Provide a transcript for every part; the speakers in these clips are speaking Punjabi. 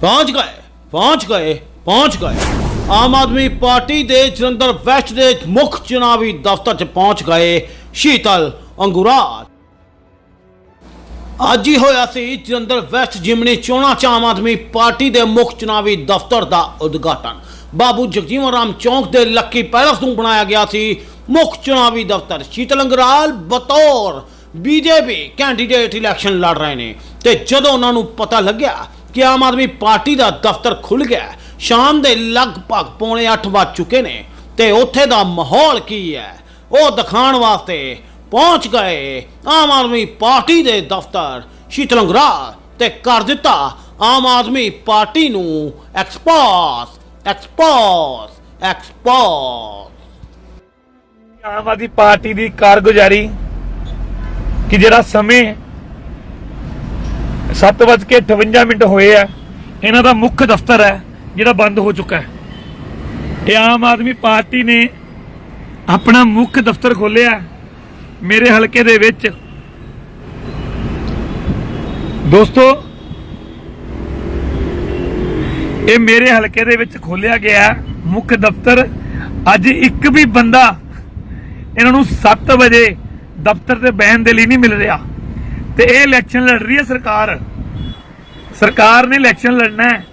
ਪਹੁੰਚ ਗਏ ਪਹੁੰਚ ਗਏ ਪਹੁੰਚ ਗਏ। ਆਮ ਆਦਮੀ ਪਾਰਟੀ ਦੇ ਜਲੰਧਰ ਵੈਸਟ ਦੇ ਮੁੱਖ ਚੁਣਾਵੀ ਦਫ਼ਤਰ 'ਚ ਪਹੁੰਚ ਗਏ ਸ਼ੀਤਲ ਅੰਗੁਰਾਲ ਅੱਜ ਹੀ ਹੋਇਆ ਸੀ ਜਲੰਧਰ ਵੈਸਟ ਜਿਮਨੀ ਚੋਣਾਂ 'ਚ ਆਮ ਆਦਮੀ ਪਾਰਟੀ ਦੇ ਮੁੱਖ ਚੁਣਾਵੀ ਦਫ਼ਤਰ ਦਾ ਉਦਘਾਟਨ। ਬਾਬੂ ਜਗਜੀਵਨ ਰਾਮ ਚੌਂਕ ਦੇ ਲੱਕੀ ਪੈਲਸ ਨੂੰ ਬਣਾਇਆ ਗਿਆ ਸੀ ਮੁੱਖ ਚੁਣਾਵੀ ਦਫ਼ਤਰ। ਸ਼ੀਤਲ ਅੰਗਰਾਲ ਬਤੌਰ ਬੀਜੇਪੀ ਕੈਂਡੀਡੇਟ ਇਲੈਕਸ਼ਨ ਲੜ ਰਹੇ ਨੇ ਤੇ ਜਦੋਂ ਉਹਨਾਂ ਨੂੰ ਪਤਾ ਲੱਗਿਆ ਕਿ ਆਮ ਆਦਮੀ ਪਾਰਟੀ ਦਾ ਦਫ਼ਤਰ ਖੁੱਲ ਗਿਆ ਸ਼ਾਮ ਦੇ ਲਗਭਗ ਪੌਣੇ 8 ਵੱਜ ਚੁੱਕੇ ਨੇ ਤੇ ਉੱਥੇ ਦਾ ਮਾਹੌਲ ਕੀ ਹੈ? ਉਹ ਦਿਖਾਉਣ ਵਾਸਤੇ ਪਹੁੰਚ ਗਏ ਆਮ ਆਦਮੀ ਪਾਰਟੀ ਦੇ ਦਫ਼ਤਰ। ਸ਼ੀਤਲੰਗਰਾ ਤੇ ਕਰ ਦਿੱਤਾ ਆਮ ਆਦਮੀ ਪਾਰਟੀ ਨੂੰ ਐਕਸਪੋਸ ਐਕਸਪੋਸ ਐਕਸਪੋਸ। ਆਮ ਆਦਮੀ ਪਾਰਟੀ ਦੀ ਕਾਰਗੁਜ਼ਾਰੀ ਕਿ ਜਿਹੜਾ ਸਮੇਂ 7:58 ਮਿੰਟ ਹੋਏ ਆ। ਇਹਨਾਂ ਦਾ ਮੁੱਖ ਦਫ਼ਤਰ ਹੈ, ਜਿਹੜਾ ਬੰਦ ਹੋ ਚੁੱਕਾ ਹੈ। ਇਹ ਆਮ ਆਦਮੀ ਪਾਰਟੀ ਨੇ ਆਪਣਾ ਮੁੱਖ ਦਫ਼ਤਰ ਖੋਲਿਆ ਮੇਰੇ ਹਲਕੇ ਦੇ ਵਿੱਚ। ਦੋਸਤੋ, ਇਹ ਮੇਰੇ ਹਲਕੇ ਦੇ ਵਿੱਚ ਖੋਲਿਆ ਗਿਆ ਮੁੱਖ ਦਫ਼ਤਰ। ਅੱਜ ਇੱਕ ਵੀ ਬੰਦਾ ਇਹਨਾਂ ਨੂੰ 7 ਵਜੇ ਦਫ਼ਤਰ ਤੇ ਬਹਿਣ ਦੇ ਲਈ ਨਹੀਂ ਮਿਲ ਰਿਹਾ। ਤੇ ਇਹ ਇਲੈਕਸ਼ਨ ਲੜ ਰਹੀ ਹੈ ਸਰਕਾਰ। ਸਰਕਾਰ ਨੇ ਇਲੈਕਸ਼ਨ ਲੜਨਾ ਹੈ।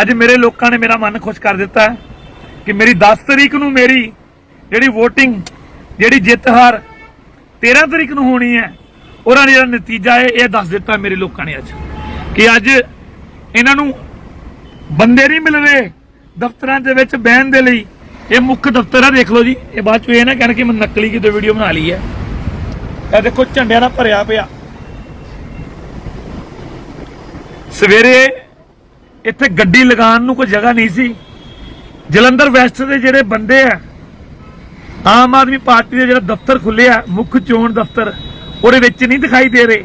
ਅੱਜ ਮੇਰੇ ਲੋਕਾਂ ਨੇ ਮੇਰਾ ਮਨ ਖੁਸ਼ ਕਰ ਦਿੱਤਾ ਹੈ ਕਿ ਮੇਰੀ 10 ਤਰੀਕ ਨੂੰ ਮੇਰੀ ਜਿਹੜੀ VOTING, ਜਿਹੜੀ ਜਿੱਤ ਹਾਰ 13 ਤਰੀਕ ਨੂੰ ਹੋਣੀ ਹੈ ਉਹਨਾਂ ਨੇ ਜਿਹੜਾ ਨਤੀਜਾ ਹੈ, ਇਹ ਦੱਸ ਦਿੱਤਾ ਮੇਰੇ ਲੋਕਾਂ ਨੇ ਅੱਜ ਕਿ ਅੱਜ ਇਹਨਾਂ ਨੂੰ ਬੰਦੇ ਨਹੀਂ ਮਿਲ ਰਹੇ ਦਫ਼ਤਰਾਂ ਦੇ ਵਿੱਚ ਬਹਿਣ ਦੇ ਲਈ। ਇਹ ਮੁੱਖ ਦਫ਼ਤਰ ਆ, ਦੇਖ ਲਓ ਜੀ। ਇਹ ਬਾਅਦ ਚ ਇਹ ਨਾ ਕਹਿਣ ਕਿ ਮੈਂ ਨਕਲੀ ਕਿਤੇ ਵੀਡੀਓ ਬਣਾ ਲਈ ਹੈ। ਇਹ ਦੇਖੋ ਝੰਡਿਆਂ ਨਾਲ ਭਰਿਆ ਪਿਆ। ਸਵੇਰੇ ਇੱਥੇ ਗੱਡੀ ਲਗਾਉਣ ਨੂੰ ਕੋਈ ਜਗ੍ਹਾ ਨਹੀਂ ਸੀ। ਜਲੰਧਰ ਵੈਸਟ ਦੇ ਜਿਹੜੇ ਬੰਦੇ ਆ, ਆਮ ਆਦਮੀ ਪਾਰਟੀ ਦੇ ਜਿਹੜਾ ਦਫ਼ਤਰ ਖੁੱਲਿਆ ਮੁੱਖ ਚੋਣ ਦਫ਼ਤਰ, ਉਹਦੇ ਵਿੱਚ ਨਹੀਂ ਦਿਖਾਈ ਦੇ ਰਹੇ।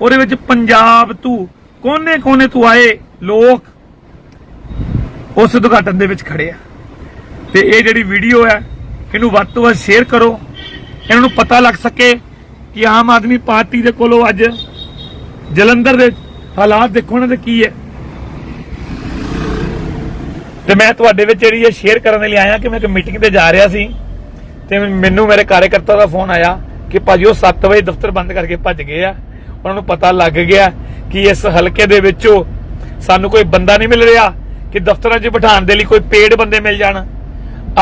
ਉਹਦੇ ਵਿੱਚ ਪੰਜਾਬ ਤੋਂ, ਕੋਨੇ-ਕੋਨੇ ਤੋਂ ਆਏ ਲੋਕ ਉਸ ਉਦਘਾਟਨ ਦੇ ਵਿੱਚ ਖੜੇ ਆ। ਤੇ ਇਹ ਜਿਹੜੀ ਵੀਡੀਓ ਹੈ ਇਹਨੂੰ ਵੱਧ ਤੋਂ ਵੱਧ ਸ਼ੇਅਰ ਕਰੋ। ਇਹਨਾਂ ਨੂੰ ਪਤਾ ਲੱਗ ਸਕੇ ਕਿ ਆਮ ਆਦਮੀ ਪਾਰਟੀ ਦੇ ਕੋਲੋਂ ਅੱਜ ਜਲੰਧਰ ਦੇ ਹਾਲਾਤ ਦੇਖੋ ਉਹਨਾਂ ਦੇ ਕੀ ਹੈ। ਤੇ ਮੈਂ ਤੁਹਾਡੇ ਵਿੱਚ ਜਿਹੜੀ ਇਹ ਸ਼ੇਅਰ ਕਰਨ ਦੇ ਲਈ ਆਇਆ ਕਿ ਮੈਂ ਇੱਕ ਮੀਟਿੰਗ ਤੇ ਜਾ ਰਿਹਾ ਸੀ ਤੇ ਮੈਨੂੰ ਮੇਰੇ ਕਾਰਜਕਰਤਾ ਦਾ ਫੋਨ ਆਇਆ ਕਿ ਭਾਜੀ ਉਹ 7 ਵਜੇ ਦਫ਼ਤਰ ਬੰਦ ਕਰਕੇ ਭੱਜ ਗਏ ਆ। ਉਹਨਾਂ ਨੂੰ ਪਤਾ ਲੱਗ ਗਿਆ ਕਿ ਇਸ ਹਲਕੇ ਦੇ ਵਿੱਚੋਂ ਸਾਨੂੰ ਕੋਈ ਬੰਦਾ ਨਹੀਂ ਮਿਲ ਰਿਹਾ ਕਿ ਦਫ਼ਤਰਾਂ 'ਚ ਬਿਠਾਉਣ ਦੇ ਲਈ ਕੋਈ ਪੇਡ ਬੰਦੇ ਮਿਲ ਜਾਣ।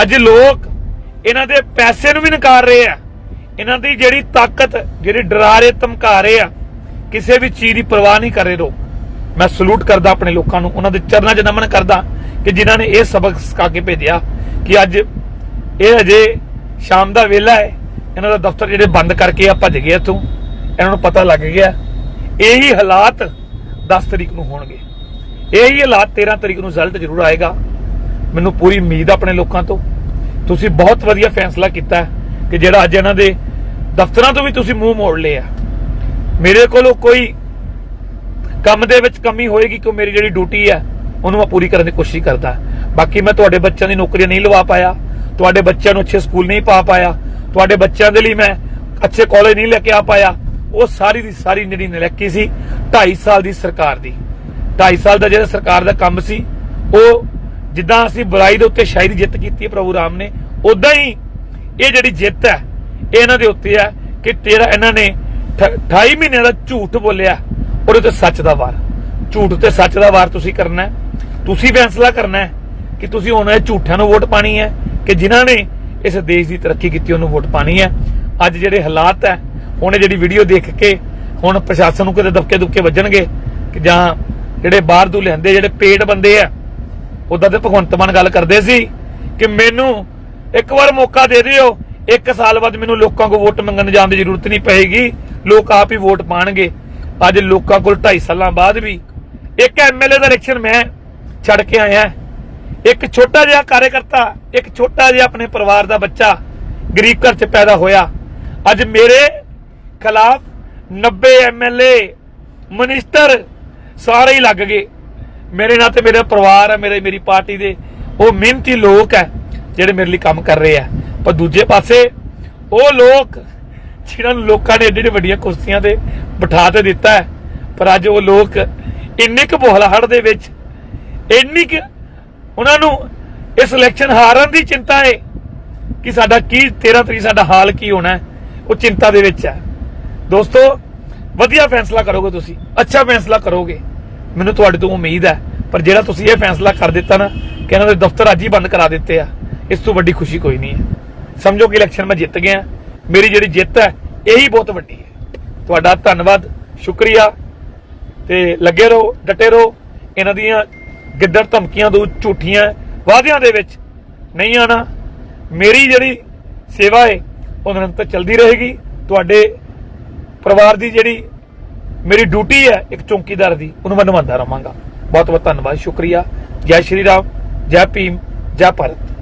ਅੱਜ ਲੋਕ ਇਹਨਾਂ ਦੇ ਪੈਸੇ ਨੂੰ ਵੀ ਨਕਾਰ ਰਹੇ ਆ। ਇਹਨਾਂ ਦੀ ਜਿਹੜੀ ਤਾਕਤ, ਜਿਹੜੀ ਡਰਾ ਰਹੇ ਧਮਕਾ ਰਹੇ ਆ ਕਿਸੇ ਵੀ ਚੀਜ਼ ਦੀ ਪਰਵਾਹ ਨਹੀਂ ਕਰ ਰਹੇ ਲੋਕ। ਮੈਂ ਸਲੂਟ ਕਰਦਾ ਆਪਣੇ ਲੋਕਾਂ ਨੂੰ, ਉਹਨਾਂ ਦੇ ਚਰਨਾਂ 'ਚ ਨਮਨ ਕਰਦਾ ਕਿ ਜਿਨ੍ਹਾਂ ਨੇ ਇਹ ਸਬਕ ਸਿਖਾ ਕੇ ਭੇਜਿਆ ਕਿ ਅੱਜ ਇਹ ਅਜੇ ਸ਼ਾਮ ਦਾ ਵੇਲਾ ਹੈ, ਇਹਨਾਂ ਦਾ ਦਫ਼ਤਰ ਜਿਹੜੇ ਬੰਦ ਕਰਕੇ ਆ, ਭੱਜ ਗਏ ਇੱਥੋਂ। ਇਹਨਾਂ ਨੂੰ ਪਤਾ ਲੱਗ ਗਿਆ, ਇਹੀ ਹਾਲਾਤ 10 ਤਰੀਕ ਨੂੰ ਹੋਣਗੇ। ਇਹੀ ਹਾਲਾਤ 13 ਤਰੀਕ ਨੂੰ ਰਿਜ਼ਲਟ ਜ਼ਰੂਰ ਆਏਗਾ। ਮੈਨੂੰ ਪੂਰੀ ਉਮੀਦ ਆ ਆਪਣੇ ਲੋਕਾਂ ਤੋਂ। ਤੁਸੀਂ ਬਹੁਤ ਵਧੀਆ ਫੈਸਲਾ ਕੀਤਾ ਕਿ ਜਿਹੜਾ ਅੱਜ ਇਹਨਾਂ ਦੇ ਦਫ਼ਤਰਾਂ ਤੋਂ ਵੀ ਤੁਸੀਂ ਮੂੰਹ ਮੋੜ ਲਿਆ ਮੇਰੇ ਕੋਲੋਂ ਕੋਈ ਕੰਮ ਦੇ ਵਿੱਚ ਕਮੀ ਹੋਏਗੀ ਕਿ ਮੇਰੀ ਜਿਹੜੀ ਡਿਊਟੀ ਹੈ, ਉਹਨੂੰ ਮੈਂ ਪੂਰੀ ਕਰਨ ਦੀ ਕੋਸ਼ਿਸ਼ ਕਰਦਾ। ਬਾਕੀ ਮੈਂ ਤੁਹਾਡੇ ਬੱਚਿਆਂ ਦੀ ਨੌਕਰੀ ਨਹੀਂ ਲਵਾ ਪਾਇਆ। ਤੁਹਾਡੇ ਬੱਚਿਆਂ ਨੂੰ ਅੱਛੇ ਸਕੂਲ ਨਹੀਂ ਪਾ ਪਾਇਆ। ਤੁਹਾਡੇ ਬੱਚਿਆਂ ਦੇ ਲਈ ਮੈਂ ਅੱਛੇ ਕਾਲਜ ਨਹੀਂ ਲੈ ਕੇ ਆ ਪਾਇਆ। ਉਹ ਸਾਰੀ ਦੀ ਸਾਰੀ ਜਿਹੜੀ ਨਲੱਕੀ ਸੀ 2.5 ਸਾਲ ਦੀ ਸਰਕਾਰ ਦੀ। 2.5 ਸਾਲ ਦਾ ਜਿਹੜਾ ਸਰਕਾਰ ਦਾ ਕੰਮ ਸੀ, ਉਹ ਜਿੱਦਾਂ ਅਸੀਂ ਬੁਰਾਈ ਦੇ ਉੱਤੇ ਸ਼ਾਇਦ ਜਿੱਤ ਕੀਤੀ ਹੈ ਪ੍ਰਭੂ ਰਾਮ ਨੇ ਉਦਾਂ ਹੀ ਇਹ ਜਿਹੜੀ ਜਿੱਤ ਹੈ, ਇਹ ਇਹਨਾਂ ਦੇ ਉੱਤੇ ਹੈ ਕਿ ਤੇਰਾ ਇਹਨਾਂ ਨੇ 28 ਮਹੀਨਿਆਂ ਦਾ ਝੂਠ ਬੋਲਿਆ ਉਹਦੇ ਤੇ ਸੱਚ ਦਾ ਵਾਰ। ਝੂਠ ਤੇ ਸੱਚ ਦਾ ਵਾਰ ਤੁਸੀਂ ਕਰਨਾ ਹੈ। ਤੁਸੀਂ ਫੈਸਲਾ ਕਰਨਾ ਹੈ ਕਿ ਤੁਸੀਂ ਹੁਣ ਇਹ ਝੂਠਿਆਂ ਨੂੰ ਵੋਟ ਪਾਣੀ ਹੈ, ਕਿ ਜਿਨ੍ਹਾਂ ਨੇ ਇਸ ਦੇਸ਼ ਦੀ ਤਰੱਕੀ ਕੀਤੀ ਉਹਨੂੰ ਵੋਟ ਪਾਣੀ ਹੈ। ਅੱਜ ਜਿਹੜੇ ਹਾਲਾਤ ਹੈ, ਹੁਣ ਇਹ ਜਿਹੜੀ ਵੀਡੀਓ ਦੇਖ ਕੇ, ਹੁਣ ਪ੍ਰਸ਼ਾਸਨ ਨੂੰ ਕਿਤੇ ਦਬਕੇ ਦੁਬਕੇ ਵੱਜਣਗੇ, ਕਿ ਜਾਂ ਜਿਹੜੇ ਬਾਹਰ ਤੋਂ ਲਿਆਂਦੇ ਜਿਹੜੇ ਪੇਟ ਬੰਦੇ ਆ ਉਦਾਂ ਤੇ ਭਗਵੰਤ ਮਾਨ ਗੱਲ ਕਰਦੇ ਸੀ, ਕਿ ਮੈਨੂੰ ਇੱਕ ਵਾਰ ਮੌਕਾ ਦੇ ਦਿਓ, ਇੱਕ ਸਾਲ ਬਾਅਦ ਮੈਨੂੰ ਲੋਕਾਂ ਕੋਲ ਵੋਟ ਮੰਗਣ ਜਾਣ ਦੀ ਜ਼ਰੂਰਤ ਨਹੀਂ ਪਏਗੀ। ਲੋਕ ਆਪ ਹੀ ਵੋਟ ਪਾਣਗੇ। ਅੱਜ ਲੋਕਾਂ ਕੋਲ 2.5 ਸਾਲਾਂ ਬਾਅਦ ਵੀ ਇੱਕ ਐਮਐਲਏ ਦਾ ਇਲੈਕਸ਼ਨ ਮੈਂ ਛੱਡ ਕੇ ਆਇਆ। ਇੱਕ ਛੋਟਾ ਜਿਹਾ ਕਾਰਜਕਰਤਾ, ਇੱਕ ਛੋਟਾ ਜਿਹਾ ਆਪਣੇ ਪਰਿਵਾਰ ਦਾ ਬੱਚਾ ਗਰੀਬ ਘਰ 'ਚ ਪੈਦਾ ਹੋਇਆ। ਅੱਜ ਮੇਰੇ ਖਿਲਾਫ 90 ਐਮਐਲਏ ਮਿਨਿਸਟਰ ਸਾਰੇ ਹੀ ਲੱਗ ਗਏ। ਮੇਰੇ ਨਾਲ ਤੇ ਮੇਰਾ ਪਰਿਵਾਰ ਹੈ, ਮੇਰੇ, ਮੇਰੀ ਪਾਰਟੀ ਦੇ। ਉਹ ਮਿਹਨਤੀ ਲੋਕ ਹੈ ਜਿਹੜੇ ਮੇਰੇ ਲਈ ਕੰਮ ਕਰ ਰਹੇ ਆ ਪਰ ਦੂਜੇ ਪਾਸੇ ਉਹ ਲੋਕ ਜਿਨ੍ਹਾਂ ਨੂੰ ਲੋਕਾਂ ਨੇ ਏਡੇ ਏਡੇ ਵੱਡੀਆਂ ਕੁਰਸੀਆਂ ਤੇ ਬਿਠਾ ਤੇ ਦਿੱਤਾ ਹੈ। ਪਰ ਅੱਜ ਉਹ ਲੋਕ ਇੰਨੇ ਕੁ ਬੋਹਲਾਹੜ ਦੇ ਵਿੱਚ, ਇੰਨੀ ਕੁ ਉਹਨਾਂ ਨੂੰ ਇਸ ਇਲੈਕਸ਼ਨ ਹਾਰਨ ਦੀ ਚਿੰਤਾ ਹੈ ਕਿ ਸਾਡਾ ਕੀ 13 ਤਰੀਕ ਸਾਡਾ ਹਾਲ ਕੀ ਹੋਣਾ ਉਹ ਚਿੰਤਾ ਦੇ ਵਿੱਚ ਹੈ। ਦੋਸਤੋ, ਵਧੀਆ ਫੈਸਲਾ ਕਰੋਗੇ ਤੁਸੀਂ, ਅੱਛਾ ਫੈਸਲਾ ਕਰੋਗੇ। ਮੈਨੂੰ ਤੁਹਾਡੇ ਤੋਂ ਉਮੀਦ ਹੈ, ਪਰ ਜਿਹੜਾ ਤੁਸੀਂ ਇਹ ਫੈਸਲਾ ਕਰ ਦਿੱਤਾ ਨਾ, ਕਿ ਇਹਨਾਂ ਦੇ ਦਫ਼ਤਰ ਅੱਜ ਹੀ ਬੰਦ ਕਰਾ ਦਿੱਤੇ ਆ, ਇਸ ਤੋਂ ਵੱਡੀ ਖੁਸ਼ੀ ਕੋਈ ਨਹੀਂ ਹੈ। ਸਮਝੋ ਕਿ ਇਲੈਕਸ਼ਨ ਮੈਂ ਜਿੱਤ ਗਿਆ। ਮੇਰੀ ਜਿਹੜੀ ਜਿੱਤ ਹੈ, ਇਹੀ ਬਹੁਤ ਵੱਡੀ ਹੈ। ਤੁਹਾਡਾ ਧੰਨਵਾਦ, ਸ਼ੁਕਰੀਆ। ਤੇ ਲੱਗੇ ਰਹੋ, ਡਟੇ ਰਹੋ। ਇਹਨਾਂ ਦੀਆਂ ਗਿੱਦੜ ਧਮਕੀਆਂ ਤੋਂ ਝੂਠੀਆਂ ਵਾਅਦਿਆਂ ਦੇ ਵਿੱਚ ਨਹੀਂ ਆਣਾ ਮੇਰੀ ਜਿਹੜੀ ਸੇਵਾ ਹੈ, ਉਹ ਨਿਰੰਤਰ ਚੱਲਦੀ ਰਹੇਗੀ। ਤੁਹਾਡੇ ਪਰਿਵਾਰ ਦੀ ਜਿਹੜੀ ਮੇਰੀ ਡਿਊਟੀ ਹੈ, ਇੱਕ ਚੌਕੀਦਾਰ ਦੀ, ਉਹਨੂੰ ਮੈਂ ਨਿਭਾਉਂਦਾ ਰਹਾਂਗਾ। ਬਹੁਤ ਬਹੁਤ ਧੰਨਵਾਦ, ਸ਼ੁਕਰੀਆ। ਜੈ ਸ਼੍ਰੀ ਰਾਮ, ਜੈ ਭੀਮ, ਜੈ ਭਾਰਤ।